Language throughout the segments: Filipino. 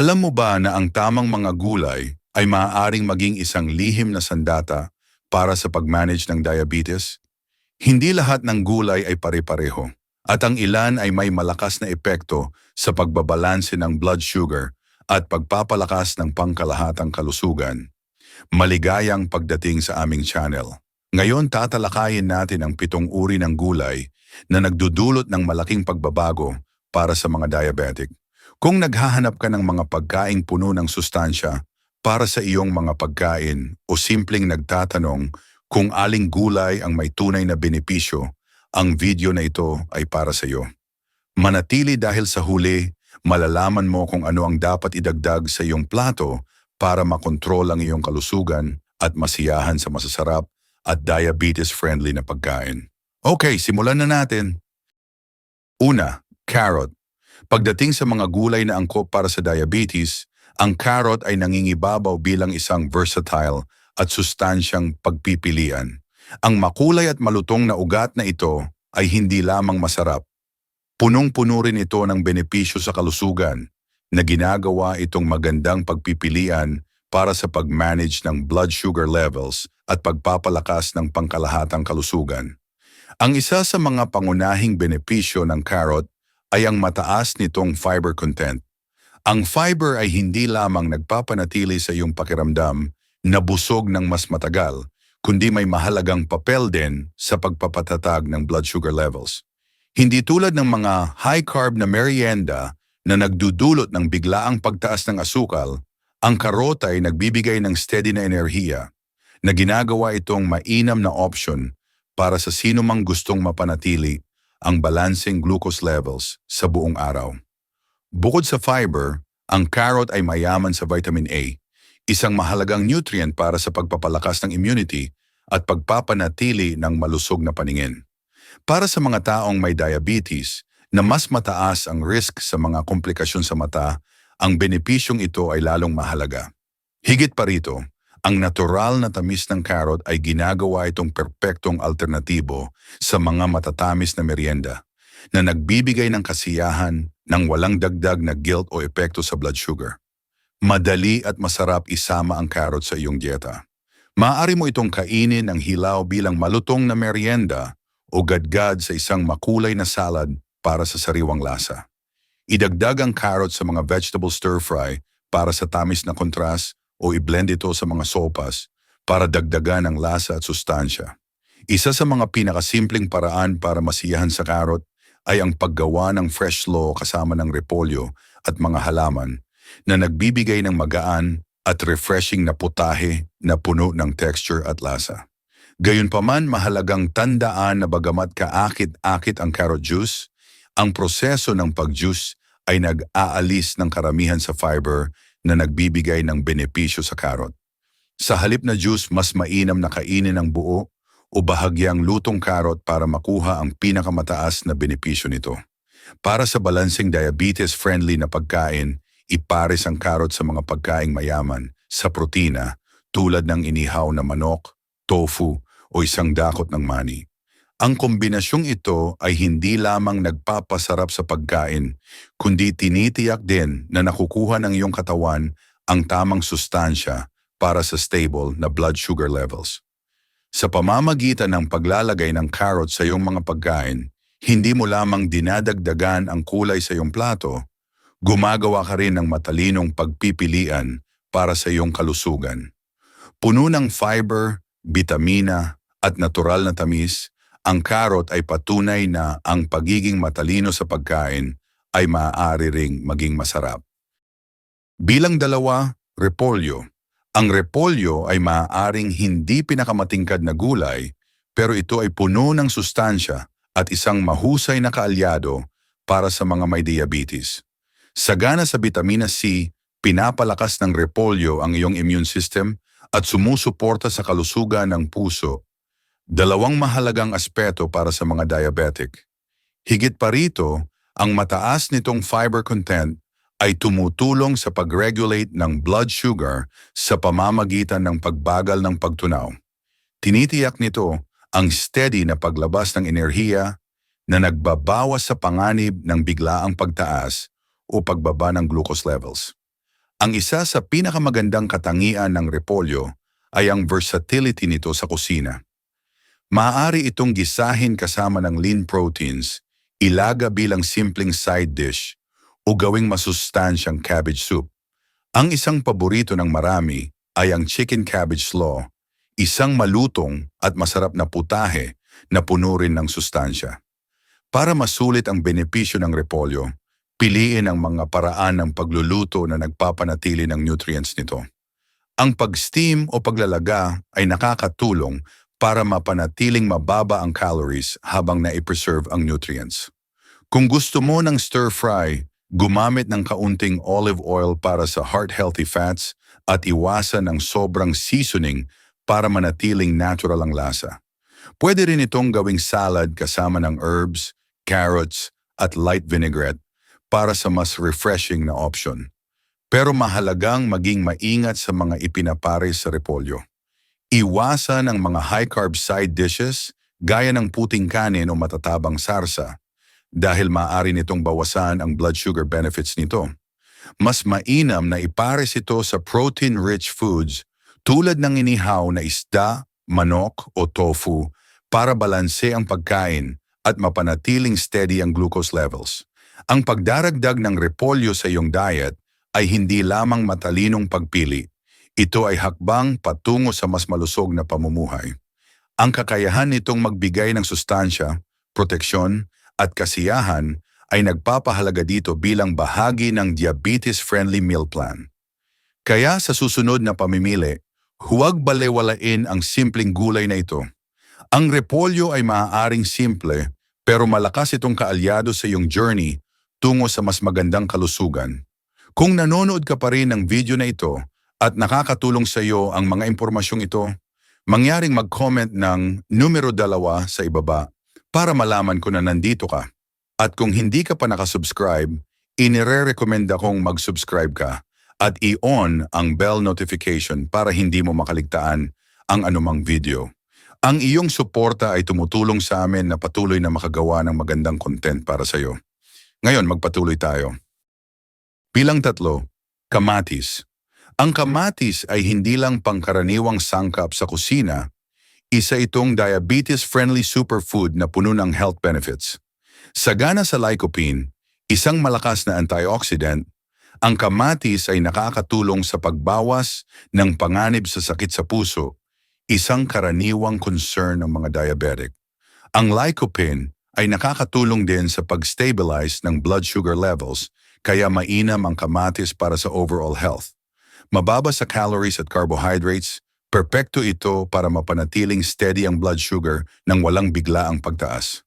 Alam mo ba na ang tamang mga gulay ay maaaring maging isang lihim na sandata para sa pag-manage ng diabetes? Hindi lahat ng gulay ay pare-pareho at ang ilan ay may malakas na epekto sa pagbabalanse ng blood sugar at pagpapalakas ng pangkalahatang kalusugan. Maligayang pagdating sa aming channel. Ngayon tatalakayin natin ang pitong uri ng gulay na nagdudulot ng malaking pagbabago para sa mga diabetic. Kung naghahanap ka ng mga pagkaing puno ng sustansya para sa iyong mga pagkain o simpleng nagtatanong kung aling gulay ang may tunay na benepisyo, ang video na ito ay para sa iyo. Manatili dahil sa huli, malalaman mo kung ano ang dapat idagdag sa iyong plato para makontrol ang iyong kalusugan at masiyahan sa masasarap at diabetes-friendly na pagkain. Okay, simulan na natin. Una, carrot. Pagdating sa mga gulay na angkop para sa diabetes, ang carrot ay nangingibabaw bilang isang versatile at sustansyang pagpipilian. Ang makulay at malutong na ugat na ito ay hindi lamang masarap. Punong-puno rin ito ng benepisyo sa kalusugan na ginagawa itong magandang pagpipilian para sa pag-manage ng blood sugar levels at pagpapalakas ng pangkalahatang kalusugan. Ang isa sa mga pangunahing benepisyo ng carrot ay ang mataas nitong fiber content. Ang fiber ay hindi lamang nagpapanatili sa iyong pakiramdam na busog ng mas matagal, kundi may mahalagang papel din sa pagpapatatag ng blood sugar levels. Hindi tulad ng mga high-carb na merienda na nagdudulot ng biglaang pagtaas ng asukal, ang karota ay nagbibigay ng steady na enerhiya na ginagawa itong mainam na option para sa sino mang gustong mapanatili ang balancing glucose levels sa buong araw. Bukod sa fiber, ang carrot ay mayaman sa vitamin A, isang mahalagang nutrient para sa pagpapalakas ng immunity at pagpapanatili ng malusog na paningin. Para sa mga taong may diabetes na mas mataas ang risk sa mga komplikasyon sa mata, ang benepisyong ito ay lalong mahalaga. Higit pa rito, ang natural na tamis ng carrot ay ginagawa itong perpektong alternatibo sa mga matatamis na merienda na nagbibigay ng kasiyahan ng walang dagdag na guilt o epekto sa blood sugar. Madali at masarap isama ang carrot sa iyong dieta. Maaari mo itong kainin ng hilaw bilang malutong na merienda o gadgad sa isang makulay na salad para sa sariwang lasa. Idagdag ang carrot sa mga vegetable stir-fry para sa tamis na kontrast o i-blend ito sa mga sopas para dagdagan ang lasa at sustansya. Isa sa mga pinakasimpleng paraan para masiyahan sa karot ay ang paggawa ng fresh slaw kasama ng repolyo at mga halaman na nagbibigay ng magaan at refreshing na putahe na puno ng texture at lasa. Gayunpaman mahalagang tandaan na bagamat kaakit-akit ang carrot juice, ang proseso ng pag-juice ay nag-aalis ng karamihan sa fiber na nagbibigay ng benepisyo sa karot. Sa halip na juice, mas mainam na kainin ang buo o bahagyang lutong karot para makuha ang pinakamataas na benepisyo nito. Para sa balansing diabetes-friendly na pagkain, ipares ang karot sa mga pagkaing mayaman sa protina tulad ng inihaw na manok, tofu o isang dakot ng mani. Ang kombinasyong ito ay hindi lamang nagpapasarap sa pagkain, kundi tinitiyak din na nakukuha ng iyong katawan ang tamang sustansya para sa stable na blood sugar levels. Sa pamamagitan ng paglalagay ng carrot sa iyong mga pagkain, hindi mo lamang dinadagdagan ang kulay sa iyong plato, gumagawa ka rin ng matalinong pagpipilian para sa iyong kalusugan. Puno ng fiber, bitamina, at natural na tamis, ang karot ay patunay na ang pagiging matalino sa pagkain ay maaari ring maging masarap. Bilang dalawa, repolyo. Ang repolyo ay maaaring hindi pinakamatingkad na gulay pero ito ay puno ng sustansya at isang mahusay na kaalyado para sa mga may diabetes. Sagana sa vitamina C, pinapalakas ng repolyo ang iyong immune system at sumusuporta sa kalusugan ng puso Dalawang mahalagang aspeto para sa mga diabetic. Higit pa rito, ang mataas nitong fiber content ay tumutulong sa pag-regulate ng blood sugar sa pamamagitan ng pagbagal ng pagtunaw. Tinitiyak nito ang steady na paglabas ng enerhiya na nagbabawas sa panganib ng biglaang pagtaas o pagbaba ng glucose levels. Ang isa sa pinakamagandang katangian ng repolyo ay ang versatility nito sa kusina. Maaari itong gisahin kasama ng lean proteins, ilaga bilang simpleng side dish, o gawing masustansyang cabbage soup. Ang isang paborito ng marami ay ang chicken cabbage slaw, isang malutong at masarap na putahe na puno rin ng sustansya. Para masulit ang benepisyo ng repolyo, piliin ang mga paraan ng pagluluto na nagpapanatili ng nutrients nito. Ang pag-steam o paglalaga ay nakakatulong para mapanatiling mababa ang calories habang na-preserve ang nutrients. Kung gusto mo ng stir-fry, gumamit ng kaunting olive oil para sa heart-healthy fats at iwasan ang sobrang seasoning para manatiling natural ang lasa. Pwede rin itong gawing salad kasama ng herbs, carrots, at light vinaigrette para sa mas refreshing na option. Pero mahalagang maging maingat sa mga ipinapares sa repolyo. Iwasan ang mga high-carb side dishes gaya ng puting kanin o matatabang sarsa dahil maaari nitong bawasan ang blood sugar benefits nito. Mas mainam na ipares ito sa protein-rich foods tulad ng inihaw na isda, manok o tofu para balanse ang pagkain at mapanatiling steady ang glucose levels. Ang pagdaragdag ng repolyo sa iyong diet ay hindi lamang matalinong pagpili. Ito ay hakbang patungo sa mas malusog na pamumuhay. Ang kakayahan nitong magbigay ng sustansya, proteksyon, at kasiyahan ay nagpapahalaga dito bilang bahagi ng diabetes-friendly meal plan. Kaya sa susunod na pamimili, huwag balewalain ang simpleng gulay na ito. Ang repolyo ay maaaring simple pero malakas itong kaalyado sa iyong journey tungo sa mas magandang kalusugan. Kung nanonood ka pa rin ng video na ito at nakakatulong sa iyo ang mga impormasyong ito, mangyaring mag-comment ng numero dalawa sa ibaba para malaman ko na nandito ka. At kung hindi ka pa nakasubscribe, inire-recommend akong mag-subscribe ka at i-on ang bell notification para hindi mo makaligtaan ang anumang video. Ang iyong suporta ay tumutulong sa amin na patuloy na makagawa ng magandang content para sa iyo. Ngayon, magpatuloy tayo. Bilang tatlo, kamatis. Ang kamatis ay hindi lang pangkaraniwang sangkap sa kusina, isa itong diabetes-friendly superfood na puno ng health benefits. Sagana sa lycopene, isang malakas na antioxidant, ang kamatis ay nakakatulong sa pagbawas ng panganib sa sakit sa puso, isang karaniwang concern ng mga diabetic. Ang lycopene ay nakakatulong din sa pag-stabilize ng blood sugar levels, kaya mainam ang kamatis para sa overall health. Mababa sa calories at carbohydrates, perpekto ito para mapanatiling steady ang blood sugar nang walang bigla ang pagtaas.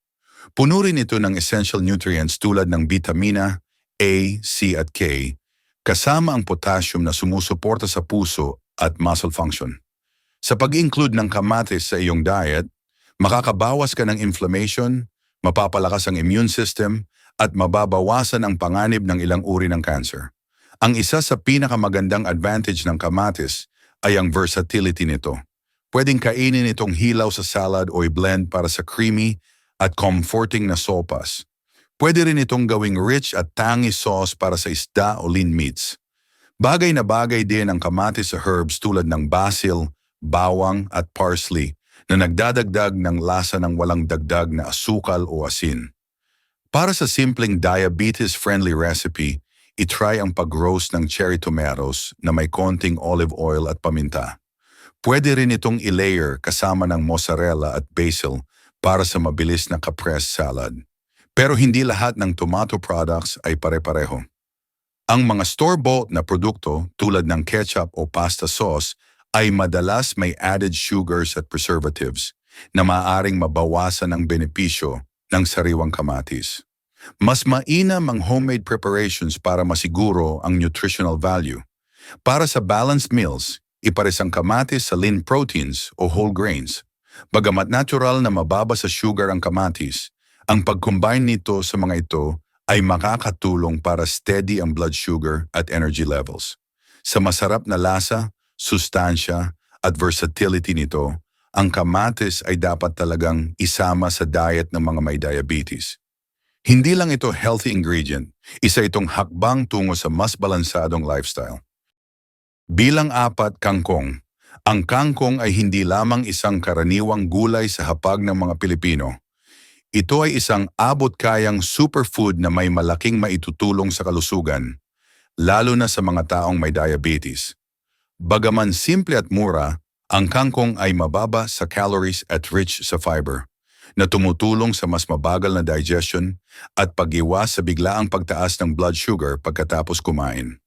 Puno rin ito ng essential nutrients tulad ng vitamina A, C at K, kasama ang potassium na sumusuporta sa puso at muscle function. Sa pag-include ng kamatis sa iyong diet, makakabawas ka ng inflammation, mapapalakas ang immune system, at mababawasan ang panganib ng ilang uri ng cancer. Ang isa sa pinakamagandang advantage ng kamatis ay ang versatility nito. Pwedeng kainin itong hilaw sa salad o i-blend para sa creamy at comforting na sopas. Pwede rin itong gawing rich at tangy sauce para sa isda o lean meats. Bagay na bagay din ang kamatis sa herbs tulad ng basil, bawang at parsley na nagdadagdag ng lasa ng walang dagdag na asukal o asin. Para sa simpleng diabetes-friendly recipe, itry ang pag-roast ng cherry tomatoes na may konting olive oil at paminta. Pwede rin itong i-layer kasama ng mozzarella at basil para sa mabilis na caprese salad. Pero hindi lahat ng tomato products ay pare-pareho. Ang mga store-bought na produkto tulad ng ketchup o pasta sauce ay madalas may added sugars at preservatives na maaaring mabawasan ang benepisyo ng sariwang kamatis. Mas mainam ang homemade preparations para masiguro ang nutritional value. Para sa balanced meals, ipares ang kamatis sa lean proteins o whole grains. Bagamat natural na mababa sa sugar ang kamatis, ang pag-combine nito sa mga ito ay makakatulong para steady ang blood sugar at energy levels. Sa masarap na lasa, sustansya at versatility nito, ang kamatis ay dapat talagang isama sa diet ng mga may diabetes. Hindi lang ito healthy ingredient, isa itong hakbang tungo sa mas balansadong lifestyle. Bilang apat, kangkong. Ang kangkong ay hindi lamang isang karaniwang gulay sa hapag ng mga Pilipino. Ito ay isang abot-kayang superfood na may malaking maitutulong sa kalusugan, lalo na sa mga taong may diabetes. Bagaman simple at mura, ang kangkong ay mababa sa calories at rich sa fiber, na tumutulong sa mas mabagal na digestion at pag-iwas sa biglaang pagtaas ng blood sugar pagkatapos kumain.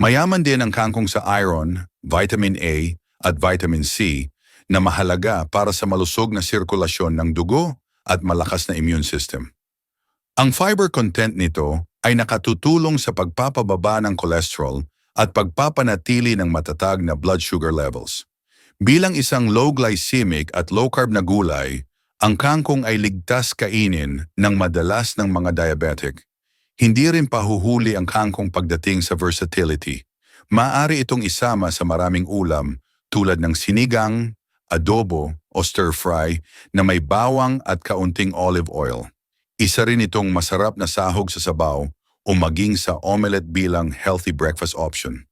Mayaman din ang kangkong sa iron, vitamin A at vitamin C na mahalaga para sa malusog na sirkulasyon ng dugo at malakas na immune system. Ang fiber content nito ay nakatutulong sa pagpapababa ng cholesterol at pagpapanatili ng matatag na blood sugar levels. Bilang isang low glycemic at low carb na gulay, ang kangkong ay ligtas kainin ng madalas ng mga diabetic. Hindi rin pahuhuli ang kangkong pagdating sa versatility. Maaari itong isama sa maraming ulam tulad ng sinigang, adobo o stir-fry na may bawang at kaunting olive oil. Isa rin itong masarap na sahog sa sabaw o maging sa omelette bilang healthy breakfast option.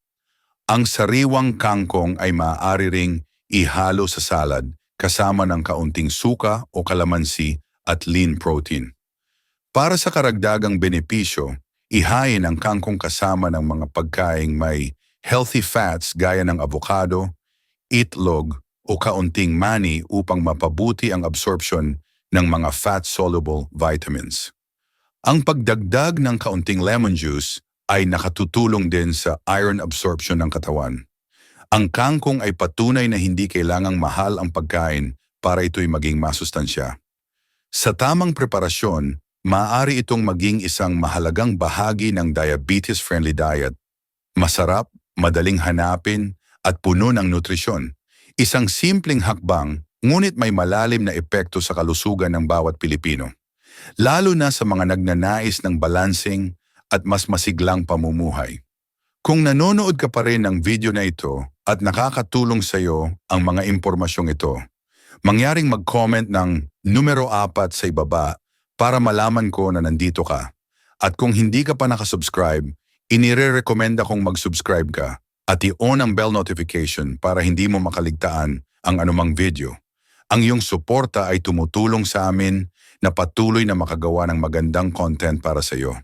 Ang sariwang kangkong ay maaari ring ihalo sa salad kasama ng kaunting suka o kalamansi at lean protein. Para sa karagdagang benepisyo, ihain ang kangkong kasama ng mga pagkaing may healthy fats gaya ng avocado, itlog o kaunting mani upang mapabuti ang absorption ng mga fat-soluble vitamins. Ang pagdagdag ng kaunting lemon juice ay nakatutulong din sa iron absorption ng katawan. Ang kangkong ay patunay na hindi kailangang mahal ang pagkain para ito'y maging masustansya. Sa tamang preparasyon, maaari itong maging isang mahalagang bahagi ng diabetes-friendly diet. Masarap, madaling hanapin, at puno ng nutrisyon. Isang simpleng hakbang, ngunit may malalim na epekto sa kalusugan ng bawat Pilipino. Lalo na sa mga nagnanais ng balancing at mas masiglang pamumuhay. Kung nanonood ka pa rin ng video na ito at nakakatulong sa iyo ang mga impormasyong ito, mangyaring mag-comment ng numero 4 sa ibaba para malaman ko na nandito ka. At kung hindi ka pa nakasubscribe, inire-recommenda kong mag-subscribe ka at i-on ang bell notification para hindi mo makaligtaan ang anumang video. Ang iyong suporta ay tumutulong sa amin na patuloy na makagawa ng magandang content para sa iyo.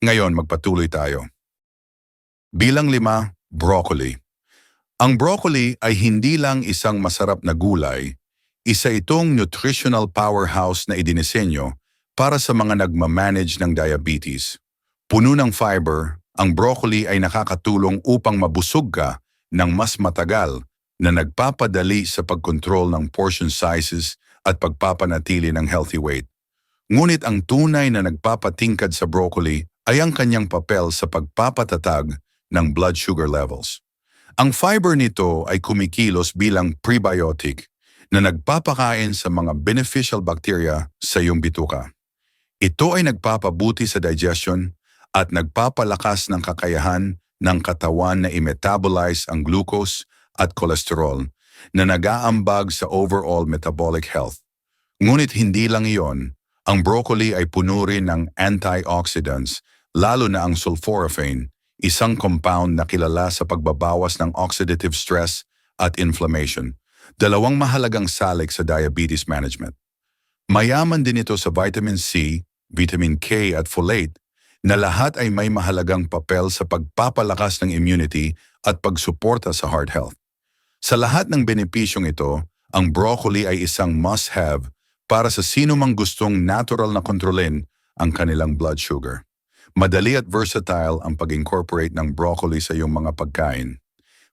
Ngayon, magpatuloy tayo. Bilang lima, broccoli. Ang broccoli ay hindi lang isang masarap na gulay, isa itong nutritional powerhouse na idinisenyo para sa mga nagmamanage ng diabetes. Puno ng fiber, ang broccoli ay nakakatulong upang mabusog ka ng mas matagal na nagpapadali sa pagkontrol ng portion sizes at pagpapanatili ng healthy weight. Ngunit ang tunay na nagpapatingkad sa broccoli ay ang kanyang papel sa pagpapatatag ng blood sugar levels. Ang fiber nito ay kumikilos bilang prebiotic na nagpapakain sa mga beneficial bacteria sa iyong bituka. Ito ay nagpapabuti sa digestion at nagpapalakas ng kakayahan ng katawan na i-metabolize ang glucose at cholesterol na nag-aambag sa overall metabolic health. Ngunit hindi lang iyon, ang broccoli ay puno rin ng antioxidants, lalo na ang sulforaphane, isang compound na kilala sa pagbabawas ng oxidative stress at inflammation, dalawang mahalagang salik sa diabetes management. Mayaman din ito sa vitamin C, vitamin K at folate na lahat ay may mahalagang papel sa pagpapalakas ng immunity at pagsuporta sa heart health. Sa lahat ng benepisyong ito, ang broccoli ay isang must-have para sa sino mang gustong natural na kontrolin ang kanilang blood sugar. Madali at versatile ang pag-incorporate ng broccoli sa iyong mga pagkain.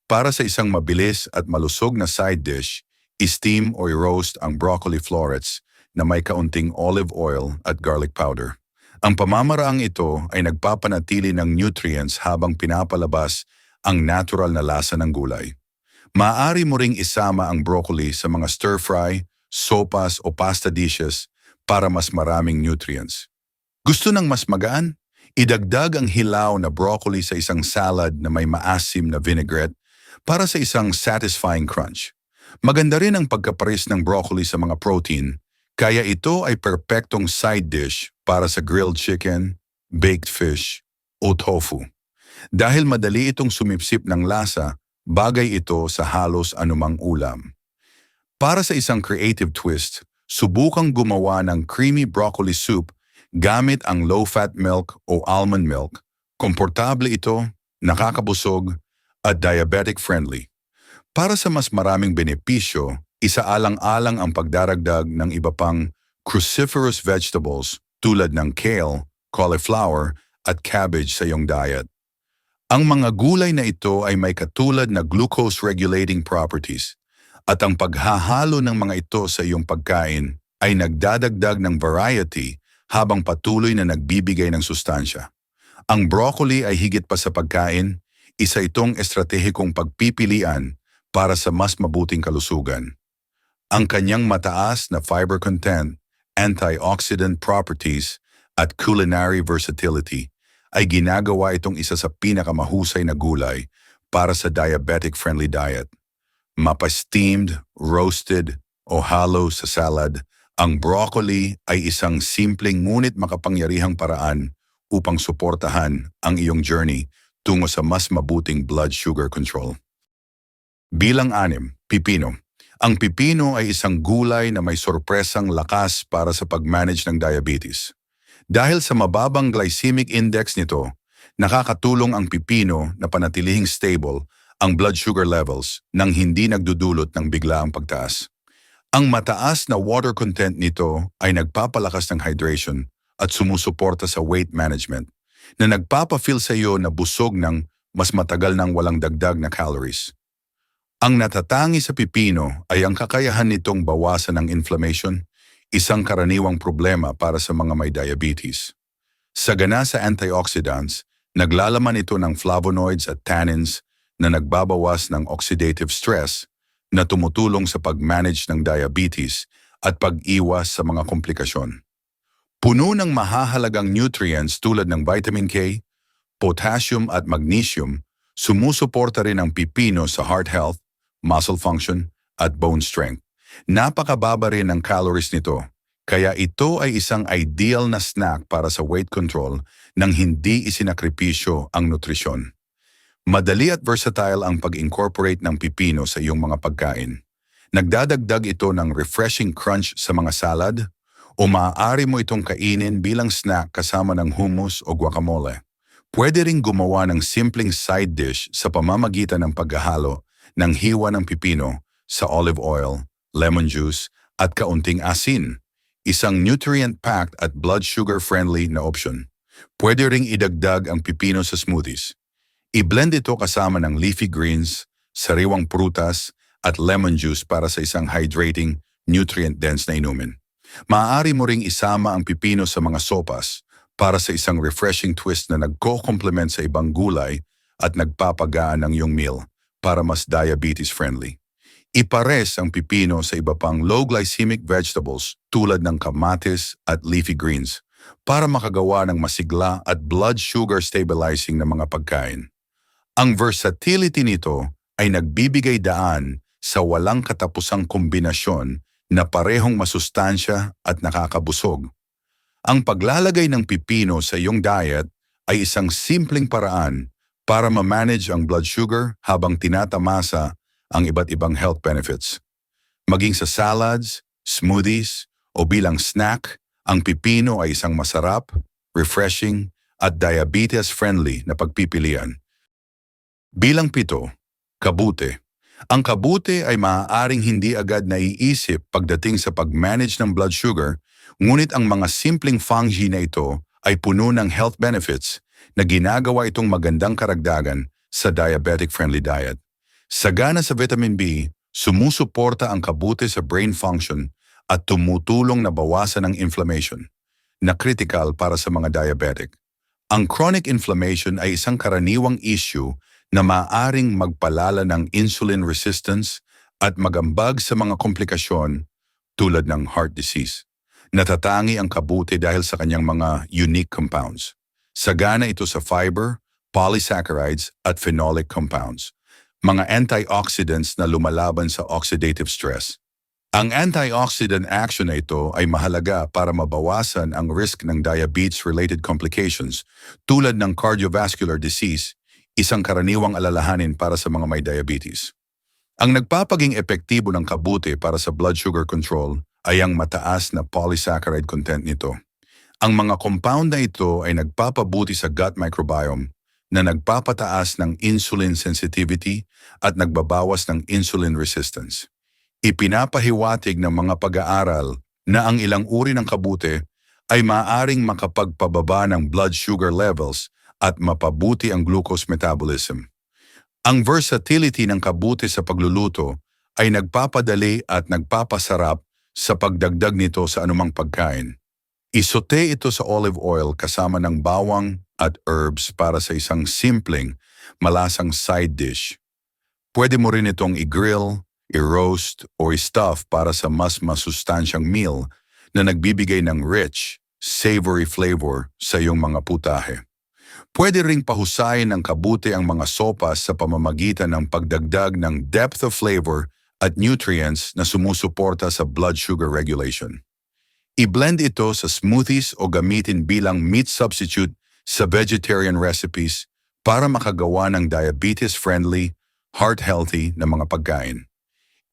Para sa isang mabilis at malusog na side dish, steam o roast ang broccoli florets na may kaunting olive oil at garlic powder. Ang pamamaraang ito ay nagpapanatili ng nutrients habang pinapalabas ang natural na lasa ng gulay. Maaari mo ring isama ang broccoli sa mga stir-fry, sopas o pasta dishes para mas maraming nutrients. Gusto ng mas magaan? Idagdag ang hilaw na broccoli sa isang salad na may maasim na vinaigrette para sa isang satisfying crunch. Maganda rin ang pagkaparis ng broccoli sa mga protein, kaya ito ay perpektong side dish para sa grilled chicken, baked fish, o tofu. Dahil madali itong sumipsip ng lasa Bagay ito sa halos anumang ulam. Para sa isang creative twist, subukang gumawa ng creamy broccoli soup gamit ang low-fat milk o almond milk. Komportable ito, nakakabusog, at diabetic-friendly. Para sa mas maraming benepisyo, isaalang-alang ang pagdaragdag ng iba pang cruciferous vegetables tulad ng kale, cauliflower, at cabbage sa iyong diet. Ang mga gulay na ito ay may katulad na glucose-regulating properties at ang paghahalo ng mga ito sa iyong pagkain ay nagdadagdag ng variety habang patuloy na nagbibigay ng sustansya. Ang broccoli ay higit pa sa pagkain, isa itong estratehikong pagpipilian para sa mas mabuting kalusugan. Ang kanyang mataas na fiber content, antioxidant properties, at culinary versatility ay ginagawa itong isa sa pinakamahusay na gulay para sa diabetic-friendly diet. Mapa-steamed, roasted, o halo sa salad, ang broccoli ay isang simpleng ngunit makapangyarihang paraan upang suportahan ang iyong journey tungo sa mas mabuting blood sugar control. Bilang anim, pipino. Ang pipino ay isang gulay na may sorpresang lakas para sa pag-manage ng diabetes. Dahil sa mababang glycemic index nito, nakakatulong ang pipino na panatilihing stable ang blood sugar levels nang hindi nagdudulot ng biglaang pagtaas. Ang mataas na water content nito ay nagpapalakas ng hydration at sumusuporta sa weight management na nagpapafeel sa iyo na busog ng mas matagal ng walang dagdag na calories. Ang natatangi sa pipino ay ang kakayahan nitong bawasan ng inflammation isang karaniwang problema para sa mga may diabetes. Sagana sa antioxidants, naglalaman ito ng flavonoids at tannins na nagbabawas ng oxidative stress na tumutulong sa pag-manage ng diabetes at pag-iwas sa mga komplikasyon. Puno ng mahahalagang nutrients tulad ng vitamin K, potassium at magnesium, sumusuporta rin ang pipino sa heart health, muscle function, at bone strength. Napakababa rin ang calories nito, kaya ito ay isang ideal na snack para sa weight control nang hindi isinakripisyo ang nutrisyon. Madali at versatile ang pag-incorporate ng pipino sa iyong mga pagkain. Nagdadagdag ito ng refreshing crunch sa mga salad o maaari mo itong kainin bilang snack kasama ng hummus o guacamole. Pwede ring gumawa ng simpleng side dish sa pamamagitan ng paghahalo ng hiwa ng pipino sa olive oil lemon juice, at kaunting asin. Isang nutrient-packed at blood sugar-friendly na option. Pwede ring idagdag ang pipino sa smoothies. I-blend ito kasama ng leafy greens, sariwang prutas, at lemon juice para sa isang hydrating, nutrient-dense na inumin. Maaari mo ring isama ang pipino sa mga sopas para sa isang refreshing twist na nagko-complement sa ibang gulay at nagpapagaan ng iyong meal para mas diabetes-friendly. Ipares ang pipino sa iba pang low glycemic vegetables tulad ng kamatis at leafy greens para makagawa ng masigla at blood sugar stabilizing na mga pagkain. Ang versatility nito ay nagbibigay daan sa walang katapusang kombinasyon na parehong masustansya at nakakabusog. Ang paglalagay ng pipino sa iyong diet ay isang simpleng paraan para ma-manage ang blood sugar habang tinatamasa ang iba't ibang health benefits. Maging sa salads, smoothies, o bilang snack, ang pipino ay isang masarap, refreshing, at diabetes-friendly na pagpipilian. Bilang pito, kabute. Ang kabute ay maaaring hindi agad naiisip pagdating sa pag-manage ng blood sugar, ngunit ang mga simpleng fungi na ito ay puno ng health benefits na ginagawa itong magandang karagdagan sa diabetic-friendly diet. Sagana sa vitamin B, sumusuporta ang kabute sa brain function at tumutulong na bawasan ang inflammation na critical para sa mga diabetic. Ang chronic inflammation ay isang karaniwang issue na maaring magpalala ng insulin resistance at magambag sa mga komplikasyon tulad ng heart disease. Natatangi ang kabute dahil sa kanyang mga unique compounds. Sagana ito sa fiber, polysaccharides at phenolic compounds mga antioxidants na lumalaban sa oxidative stress. Ang antioxidant action na ito ay mahalaga para mabawasan ang risk ng diabetes-related complications tulad ng cardiovascular disease, isang karaniwang alalahanin para sa mga may diabetes. Ang nagpapaging epektibo ng kabuti para sa blood sugar control ay ang mataas na polysaccharide content nito. Ang mga compound na ito ay nagpapabuti sa gut microbiome na nagpapataas ng insulin sensitivity at nagbabawas ng insulin resistance. Ipinapahiwatig ng mga pag-aaral na ang ilang uri ng kabuti ay maaring makapagpababa ng blood sugar levels at mapabuti ang glucose metabolism. Ang versatility ng kabuti sa pagluluto ay nagpapadali at nagpapasarap sa pagdagdag nito sa anumang pagkain. Isote ito sa olive oil kasama ng bawang at herbs para sa isang simpleng, malasang side dish. Pwede mo rin itong i-grill, i-roast o i-stuff para sa mas masustansyang meal na nagbibigay ng rich, savory flavor sa iyong mga putahe. Pwede ring pahusayin ng kabuti ang mga sopas sa pamamagitan ng pagdagdag ng depth of flavor at nutrients na sumusuporta sa blood sugar regulation. I-blend ito sa smoothies o gamitin bilang meat substitute sa vegetarian recipes para makagawa ng diabetes-friendly, heart-healthy na mga pagkain.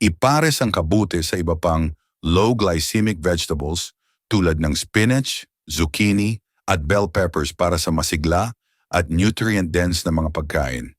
Ipares ang kabuti sa iba pang low glycemic vegetables tulad ng spinach, zucchini, at bell peppers para sa masigla at nutrient-dense na mga pagkain.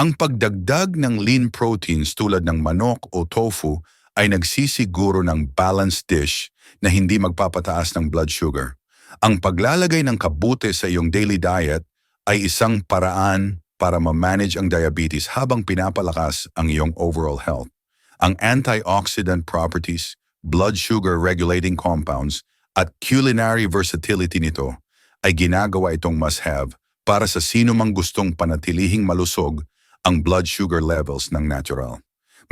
Ang pagdagdag ng lean proteins tulad ng manok o tofu ay nagsisiguro ng balanced dish na hindi magpapataas ng blood sugar. Ang paglalagay ng kabute sa iyong daily diet ay isang paraan para ma-manage ang diabetes habang pinapalakas ang iyong overall health. Ang antioxidant properties, blood sugar regulating compounds, at culinary versatility nito ay ginagawa itong must-have para sa sino mang gustong panatilihing malusog ang blood sugar levels ng natural.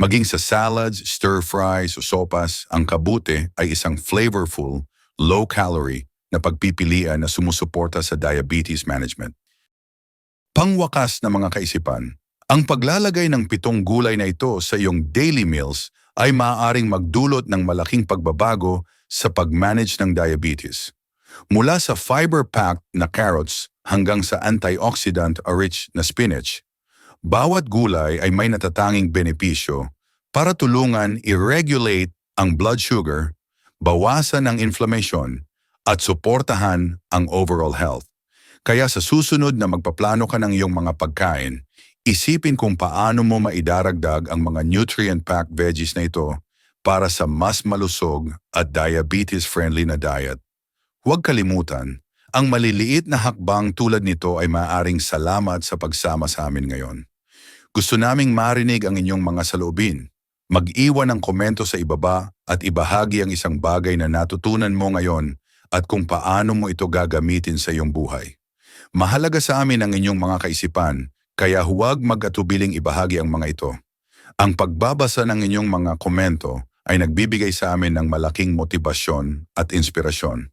Maging sa salads, stir-fries o sopas, ang kabute ay isang flavorful, low-calorie na pagpipilian na sumusuporta sa diabetes management. Pangwakas na mga kaisipan, ang paglalagay ng pitong gulay na ito sa iyong daily meals ay maaaring magdulot ng malaking pagbabago sa pag-manage ng diabetes. Mula sa fiber-packed na carrots hanggang sa antioxidant o rich na spinach, bawat gulay ay may natatanging benepisyo para tulungan i-regulate ang blood sugar, bawasan ang inflammation, at suportahan ang overall health. Kaya sa susunod na magpaplano ka ng iyong mga pagkain, isipin kung paano mo maidaragdag ang mga nutrient-packed veggies na ito para sa mas malusog at diabetes-friendly na diet. Huwag kalimutan, ang maliliit na hakbang tulad nito ay maaaring salamat sa pagsama sa amin ngayon. Gusto naming marinig ang inyong mga saloobin. Mag-iwan ng komento sa ibaba at ibahagi ang isang bagay na natutunan mo ngayon at kung paano mo ito gagamitin sa iyong buhay. Mahalaga sa amin ang inyong mga kaisipan, kaya huwag mag-atubiling ibahagi ang mga ito. Ang pagbabasa ng inyong mga komento ay nagbibigay sa amin ng malaking motibasyon at inspirasyon.